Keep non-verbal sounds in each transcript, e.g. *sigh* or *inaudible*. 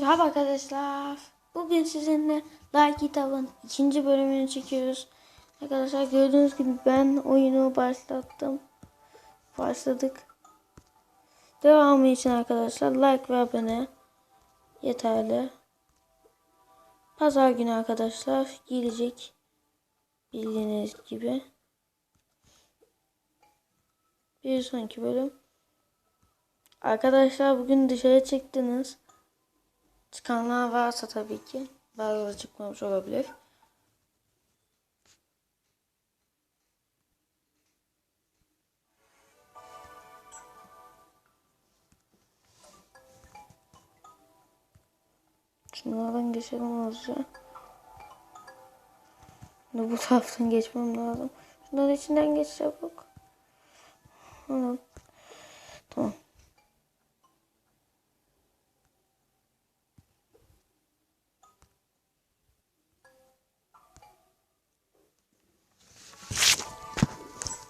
Merhaba arkadaşlar. Bugün sizinle Like kitabın ikinci bölümünü çekiyoruz. Arkadaşlar gördüğünüz gibi ben oyunu başlattım. Başladık. Devamı için arkadaşlar like ve abone yeterli. Pazar günü arkadaşlar gelecek. Bildiğiniz gibi. Bir sonraki bölüm. Arkadaşlar bugün dışarı çıktınız. Çıkanlar varsa tabii ki. Bazıları çıkmamış olabilir. Şunlardan geçelim hızlıca. Şimdi bu taraftan geçmem lazım. Şunların içinden geç çabuk. Tamam. Tamam.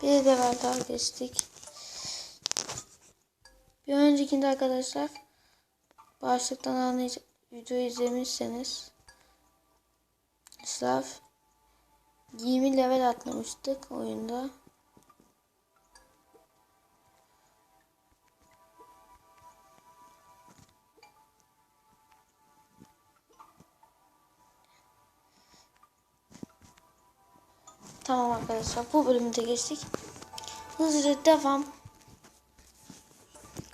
Bir level daha geçtik. Bir öncekinde arkadaşlar başlıktan anlayacak videoyu izlemişseniz Slav 20 level atlamıştık oyunda. Tamam arkadaşlar bu bölümü de geçtik. Hızlıca devam.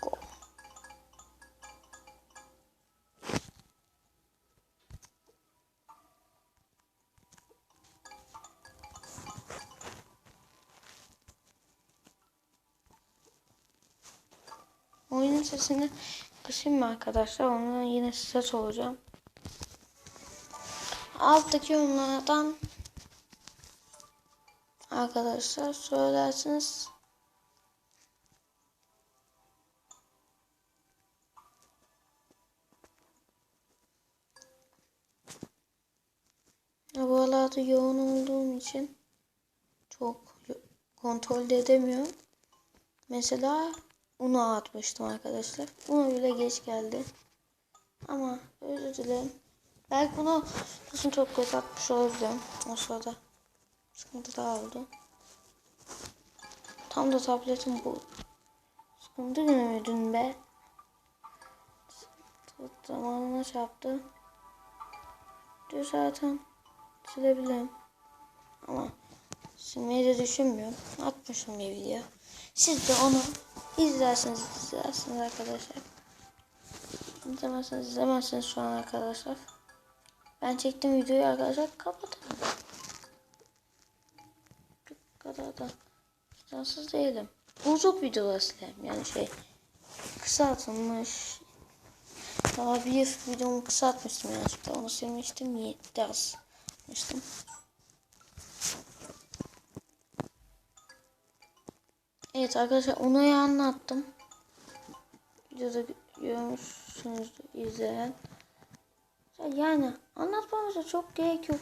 Go. Oyunun sesini kısayım mı arkadaşlar? Onu yine size soracağım. Alttaki yorumlardan arkadaşlar söylersiniz. Bu aralarda yoğun olduğum için çok kontrol de edemiyorum. Mesela unu atmıştım arkadaşlar. Unu bile geç geldi. Ama özür dilerim. Belki bunu nasıl çok kötü atmış olabilirim o sırada. Sıkıntı daha oldu. Tam da tabletim bu. Sıkıntı günü be? Zamanına çarptı. Dün zaten silebilirim. Ama silmeyi de düşünmüyorum. Atmışım bir video. Siz de onu izlersiniz izlersiniz arkadaşlar. İzlemezseniz izlemezsiniz şu an arkadaşlar. Ben çektim videoyu arkadaşlar kapatalım. Kadar da vicdansız değilim. Uzun videolar sileyim yani şey kısaltılmış. Daha bir videomu kısaltmıştım yanlışlıkla onu silmiştim. Yetti asmıştım. Evet arkadaşlar onu anlattım. Videoda görmüşsünüz izleyen. Yani anlatmamıza çok gerek yok.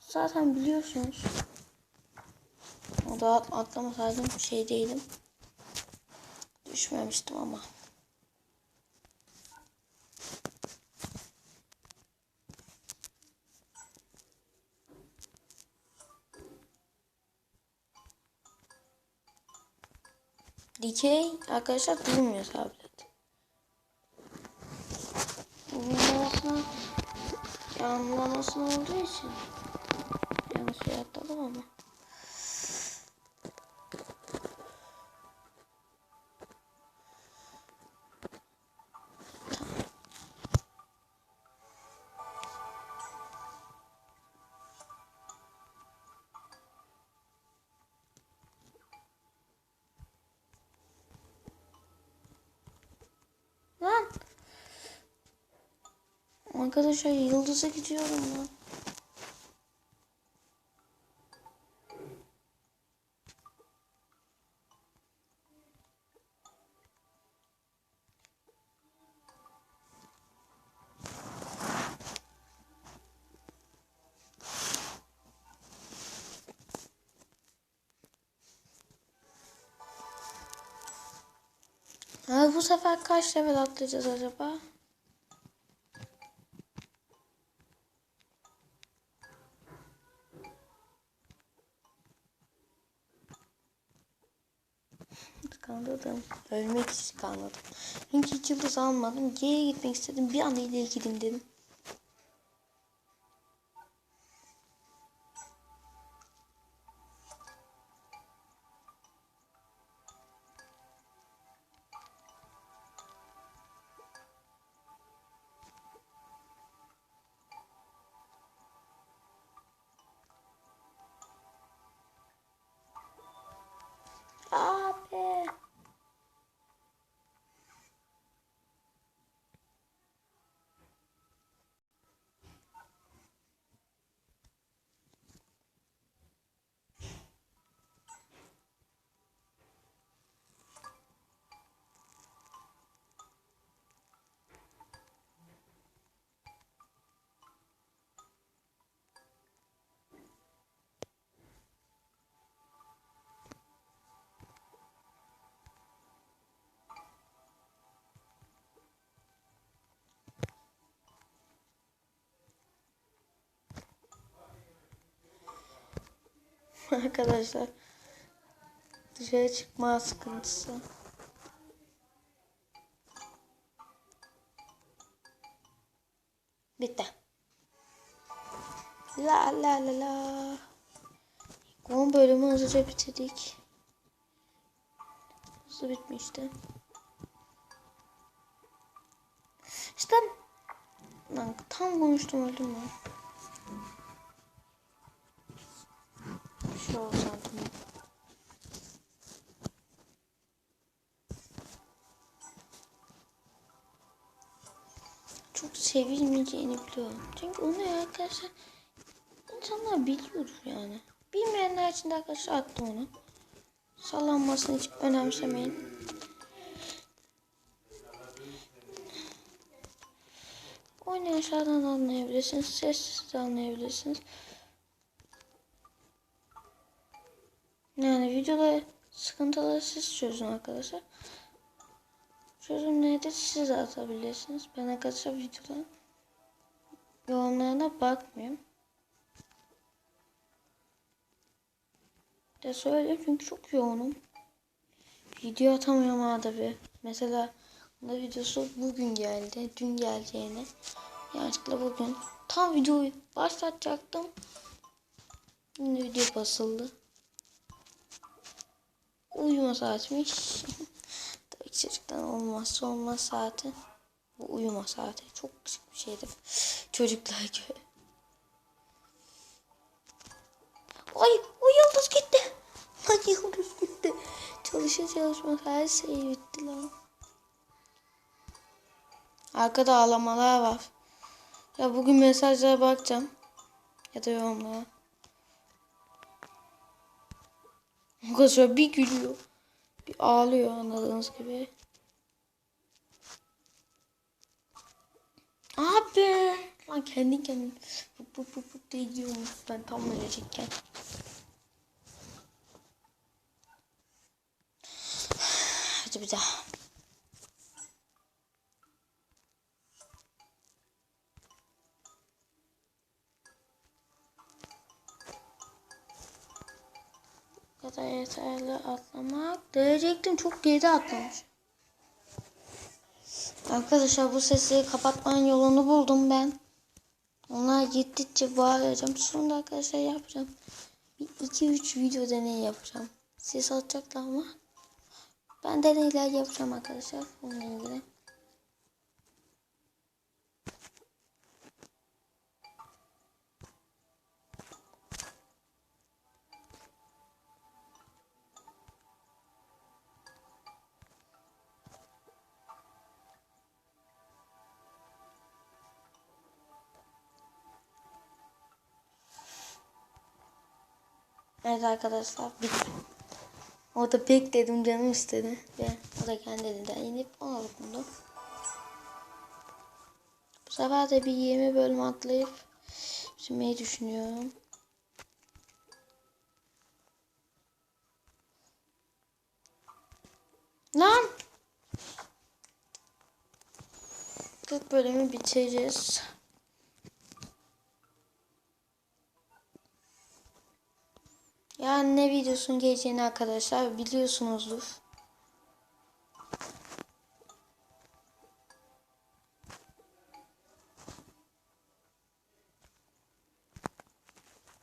Zaten biliyorsunuz. O da atlamasaydım şey değilim. Düşmemiştim ama. Dikey arkadaşlar durmuyor tablet. Bulunmasına yanlamasına olduğu için yanlış şey ama. Arkadaşlar yıldıza gidiyorum lan. Bu sefer kaç level atlayacağız acaba? Kandırdım. Ölmek için kandırdım. Çünkü hiç yıldız almadım. Geriye gitmek istedim. Bir anda ileri gideyim dedim. *laughs* Arkadaşlar dışarı çıkma sıkıntısı. Bitti. La la la la. 10 bölümü hızlıca bitirdik. Hızlı bitmişti. İşte lan tam konuştum öldüm ben. Şey oldu sandım. Çok sevilmeyeceğini biliyorum. Çünkü onu arkadaşlar insanlar biliyordur yani. Bilmeyenler için de arkadaşlar attım onu. Sallanmasını hiç önemsemeyin. Oynayışlardan anlayabilirsiniz. Sessiz de anlayabilirsiniz. Yani videoda sıkıntıları siz çözün arkadaşlar. Çözüm nedir siz atabilirsiniz. Ben arkadaşlar videoda yorumlarına bakmıyorum. De söyleyeyim çünkü çok yoğunum. Video atamıyorum arada bir. Mesela bunda videosu bugün geldi. Dün geleceğine. Yanlışlıkla bugün. Tam videoyu başlatacaktım. Yine video basıldı. Uyuma saatmiş. *laughs* Tabii ki çocuktan olmazsa olmaz saati. Bu uyuma saati. Çok küçük bir şeydir. *laughs* Çocuklar gibi. Ay o yıldız gitti. *laughs* Lan yıldız gitti. Çalışa çalışmaz her şey bitti lan. Arkada ağlamalar var. Ya bugün mesajlara bakacağım. Ya da yorumlara. Arkadaşlar bir gülüyor. Bir ağlıyor anladığınız gibi. Abi. Lan kendi kendine pıp pıp pıp pıp diye gidiyormuş. Ben tam ölecekken. Hadi bir daha. Kadar yeterli atlamak. Diyecektim çok geride atlamış. Arkadaşlar bu sesi kapatmanın yolunu buldum ben. Onlar gittikçe bağıracağım. Sonra arkadaşlar yapacağım. Bir iki üç video deney yapacağım. Ses atacaklar ama. Ben deneyler yapacağım arkadaşlar. Bununla ilgili. Evet arkadaşlar bitti. Orada bekledim canım istedi. Ve o da kendi elinden inip ona dokundu. Bu sefer de bir 20 bölüm atlayıp bitirmeyi düşünüyorum. Lan! 40 bölümü bitireceğiz. videosunun geleceğini arkadaşlar biliyorsunuzdur.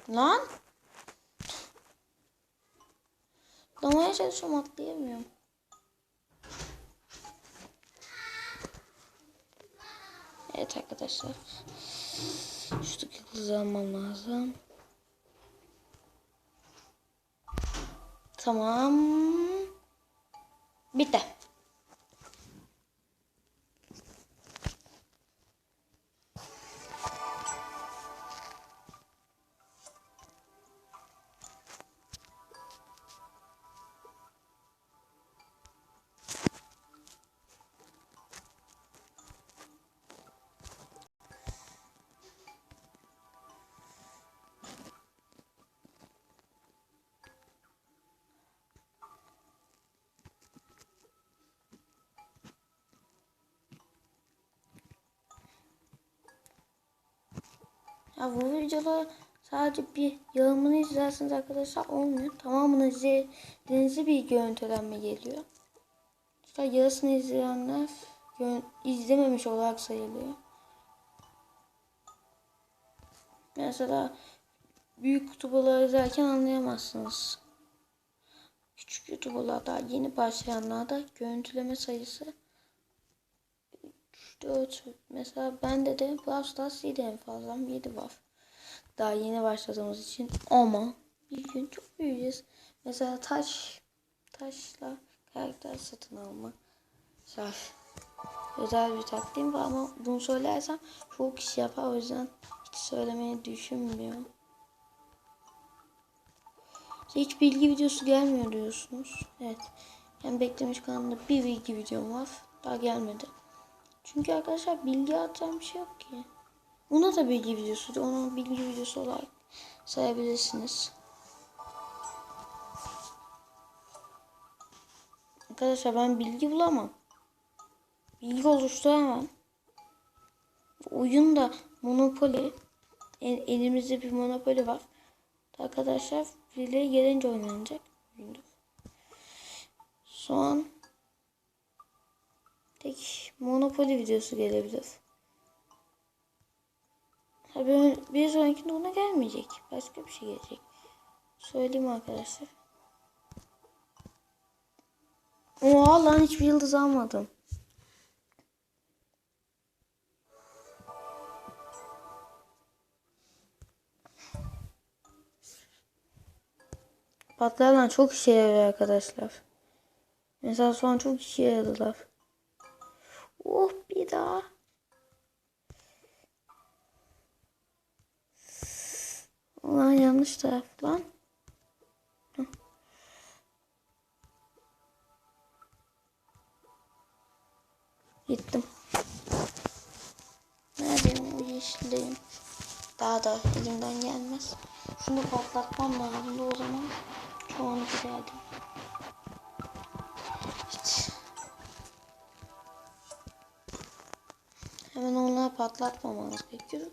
Lan. Damaya çalışıyorum atlayamıyorum. Evet arkadaşlar. Şu dakika almam lazım. Tamam. Bitti. Ya bu videoda sadece bir yarımını izlersiniz arkadaşlar olmuyor. Tamamını izlediğinizde bir görüntülenme geliyor. İşte yarısını izleyenler izlememiş olarak sayılıyor. Mesela büyük youtuberları izlerken anlayamazsınız. Küçük youtuberlarda yeni başlayanlarda görüntüleme sayısı 4 mesela bende de Brawl Stars 7 en fazla 7 var. Daha yeni başladığımız için ama bir gün çok büyüyeceğiz. Mesela taş taşla karakter satın alma. Şarj. Özel bir taktiğim var ama bunu söylersem çok kişi yapar o yüzden hiç söylemeyi düşünmüyorum. Hiç bilgi videosu gelmiyor diyorsunuz. Evet. Ben beklemiş kanalımda bir bilgi videom var. Daha gelmedi. Çünkü arkadaşlar bilgi atacağım bir şey yok ki. Buna da bilgi videosu. Onu bilgi videosu olarak sayabilirsiniz. Arkadaşlar ben bilgi bulamam. Bilgi oluşturamam. Oyunda Monopoly. El, elimizde bir Monopoly var. Arkadaşlar birileri gelince oynanacak. Son tek Monopoly videosu gelebilir. Tabii bir sonrakinde ona gelmeyecek. Başka bir şey gelecek. Söyleyeyim arkadaşlar. Oha lan hiçbir yıldız almadım. Patlayan çok işe yarıyor arkadaşlar. Mesela an çok işe yaradılar. Oh bir daha. Ulan yanlış taraf lan. Gittim. Neredeyim o yeşildeyim. Daha da elimden gelmez. Şunu patlatmam lazım o zaman çoğunu giderdim. Hemen onları patlatmamanız gerekiyor.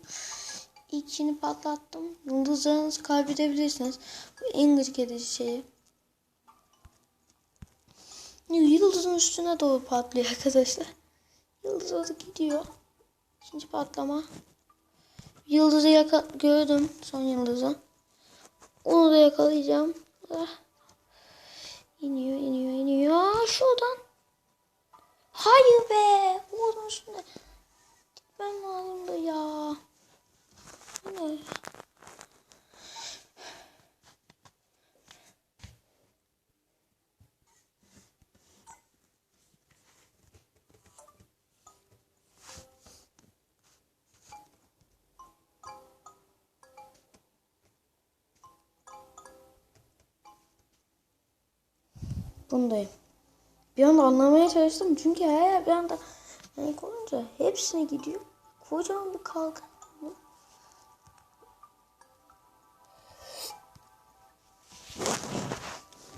İlkini patlattım. Yıldızlarınızı kaybedebilirsiniz. Bu en gıcık edici şey. Yıldızın üstüne doğru patlıyor arkadaşlar. Yıldız orada gidiyor. İkinci patlama. Yıldızı yaka gördüm. Son yıldızı. Onu da yakalayacağım. Ah. İniyor, iniyor, iniyor. Şuradan. Hayır be. Oradan üstüne. Gitmem lazım da ya. Ne? Bundayım. Bir anda anlamaya çalıştım çünkü her bir anda renk olunca hepsine gidiyor. Kocaman bir kalkan.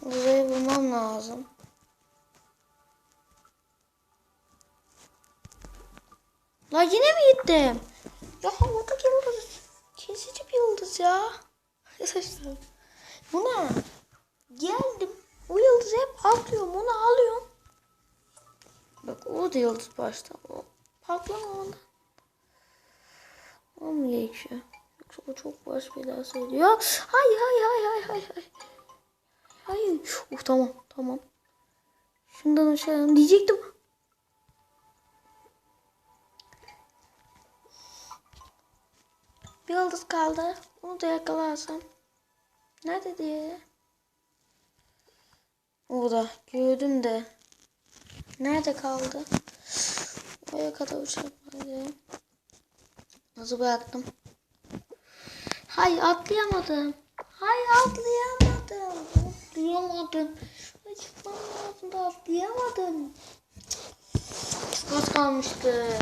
Burayı bulmam lazım. La yine mi gittim? Ya oradaki yıldız kesici bir yıldız ya. Arkadaşlar bu ne? Geldim. O yıldızı hep atlıyorum. Onu alıyorum. Bak o da yıldız başta. O patlama. Gerekiyor? Yoksa o çok baş belası ediyor. Hay hay hay hay hay hay. Hayır. Uf tamam tamam. Şundan aşağı diyecektim. Bir yıldız kaldı. Onu da yakalarsam. Nerede diye? Orada. Gördüm de. Nerede kaldı? Oraya kadar uçamayacağım. Nasıl bıraktım? Hay atlayamadım. Hay atlayamadım. Atlayamadım. Ay çıkmam lazım da atlayamadım. Az kalmıştı.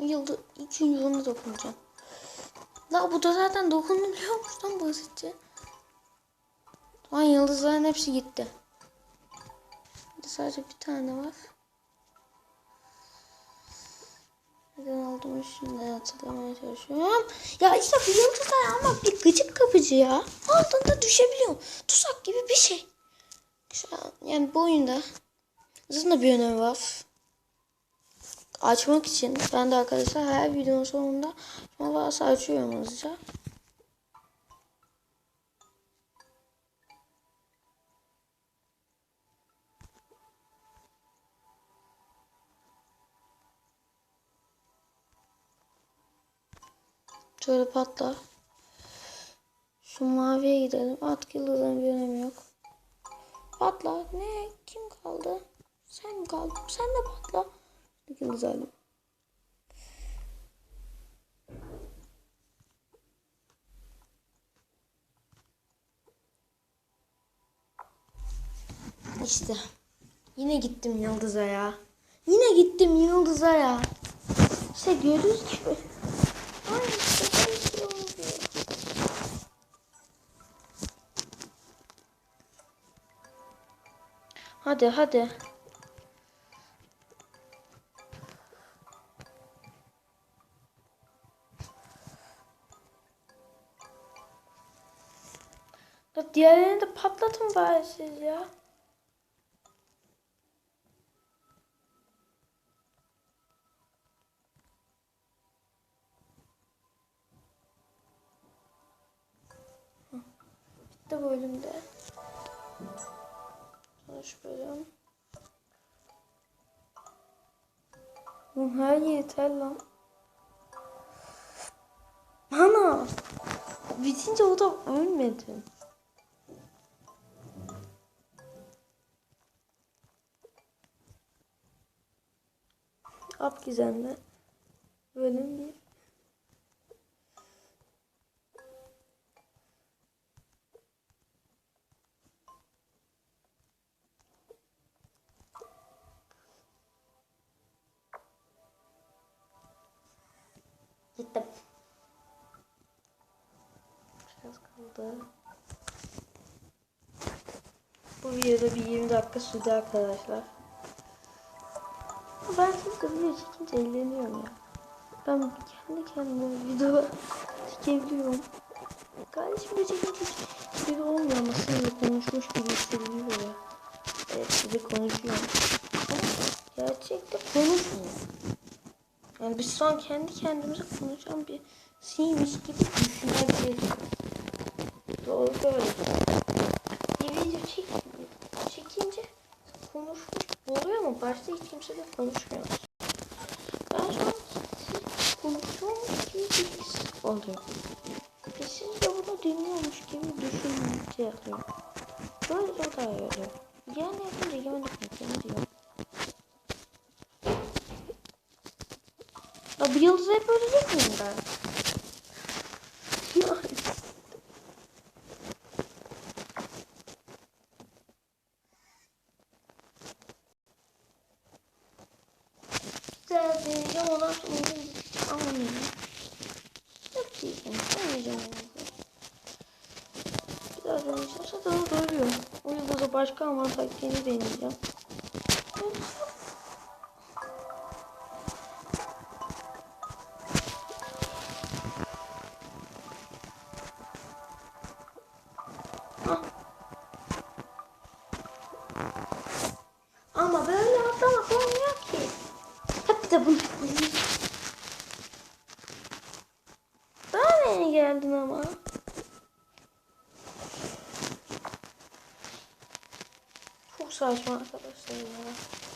Yılda ikinci yılını dokunacağım. La bu da zaten dokunuluyormuş lan basitçe. Lan yıldızların hepsi gitti. Sadece bir tane var. Neden aldım şimdi hatırlamaya çalışıyorum. Ya işte bu yıldızlar ama bir gıcık kapıcı ya. Aldığında düşebiliyor. Tuzak gibi bir şey. Yani bu oyunda da bir önemi var. Açmak için ben de arkadaşlar her videonun sonunda ama varsa açıyorum hızlıca. Şöyle patla. Şu maviye gidelim. At yıldızın bir önemi yok. Patla. Ne? Kim kaldı? Sen mi kaldın? Sen de patla. Yıldız alayım. İşte. Yine gittim Yıldız'a ya. Yine gittim Yıldız'a ya. İşte gördüğünüz gibi. Hadi hadi. Ya de patlatın bari siz ya. Bitti bölümde. Sonuç bölüm. Her yeter lan. Ana. Bitince o da ölmedi. Ab gizemli. Bölüm bir. 20 dakika sürdü arkadaşlar. Ben siz de video çekince eğleniyorum ya. Ben kendi kendime video çekebiliyorum. Kardeşim video çekince gibi olmuyor ama sizinle konuşmuş gibi hissediliyor ya. Evet size konuşuyorum. Gerçekte konuşmuyor. Yani biz şu an kendi kendimize konuşan bir şeymiş gibi düşünebiliriz. Doğru böyle. Bir video çek, çekince Böyle o daha iyi oluyor. Yani yapınca yemedik mi? diyor. Ya bu yıldızı hep ölecek miyim ben? Sonra hiç almayayım. Yok diyeceğim. Deneyeceğim onu. Güzel deneyeceğim. Zaten o duruyor. O yıldızı başka ama taktiğini deneyeceğim. Saçma arkadaşlar ya.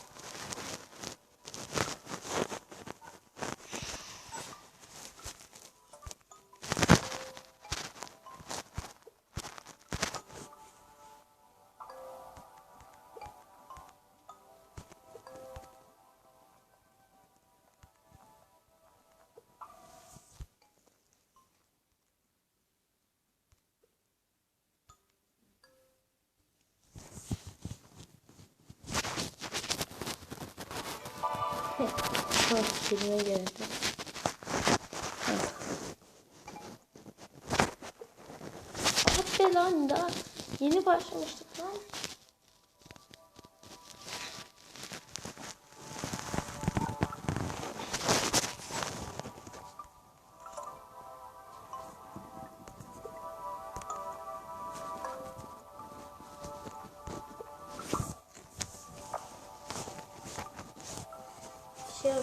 Kelime geldi. Hadi lan da. Yeni başlamıştık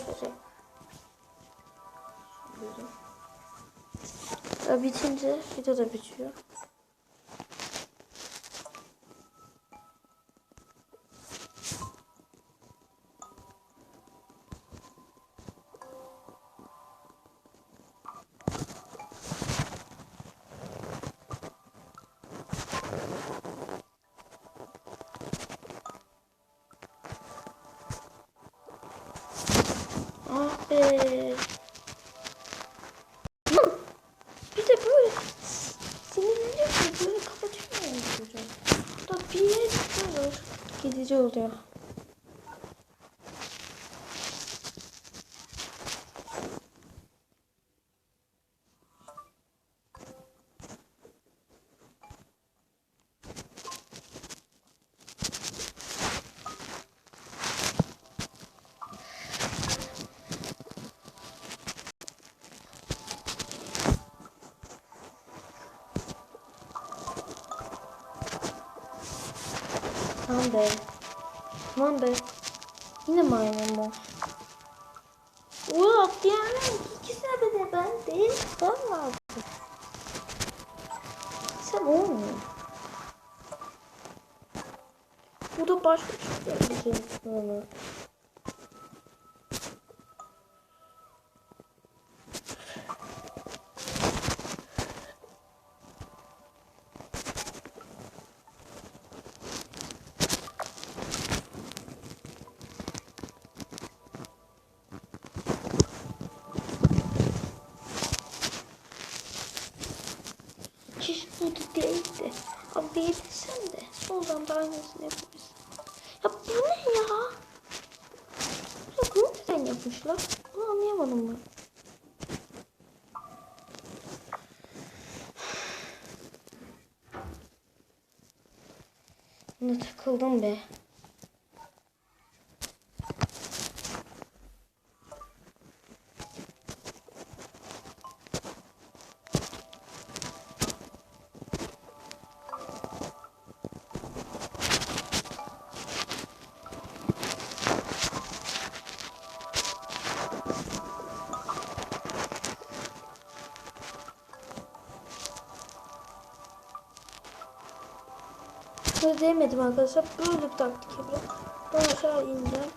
şey yapacağım. Ya bitince video bitiyor. Gidiyor. Gidici oluyor. Tamam aynısını yapabilirsin. Ya bu ne ya? Ya bunu neden yapmışlar? Bunu anlayamadım ben. *sighs* Buna takıldım be. Değmedim arkadaşlar. Böyle bir taktik yapacağım. Ben aşağı ineceğim.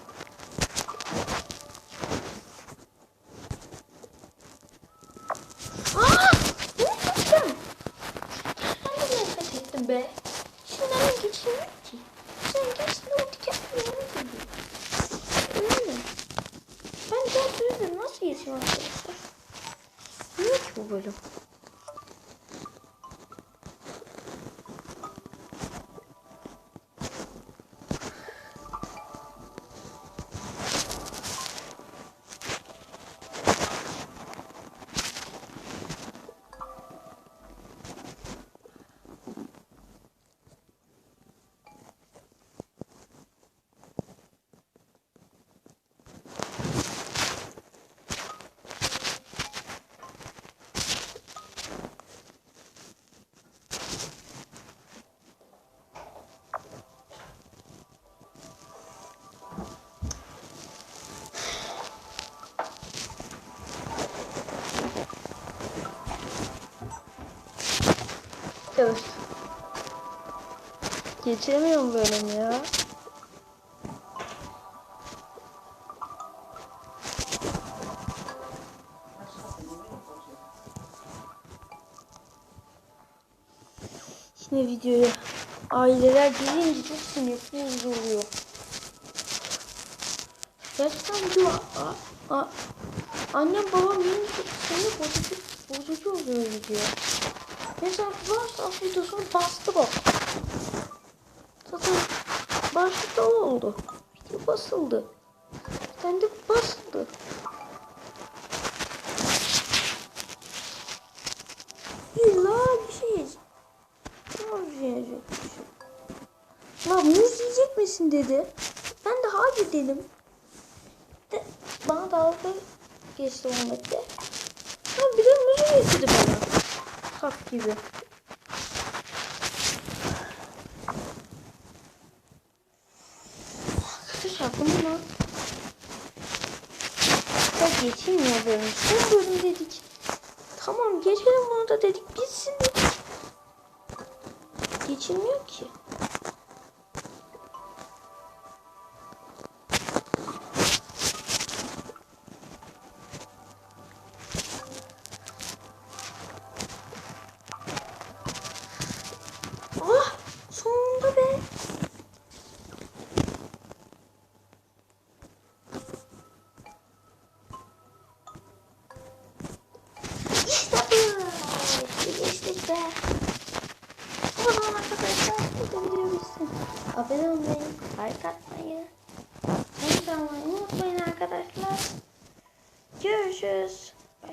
Çalış. Geçiremiyorum bölümü ya. Şimdi videoya aileler gelince çok sinirli oluyor. Gerçekten diyor a, a, annem babam gelince sinir bozucu, bozucu oluyor video. Mesela WhatsApp videosunu bastı bak. Zaten başlıkta o oldu. Video basıldı. Tane de basıldı. İlla bir şey yiyecek. Ne yiyecek? bir şey. Muz yiyecek misin dedi. Ben de hayır dedim. De, bana dalga geçti de. Ha bir de muzu getirdi bana. Kap gibi. Arkadaşlar bunu da geçilmiyor bölüm. Son bölüm dedik. Tamam geçelim bunu da dedik. Bitsin dedik. Geçilmiyor ki.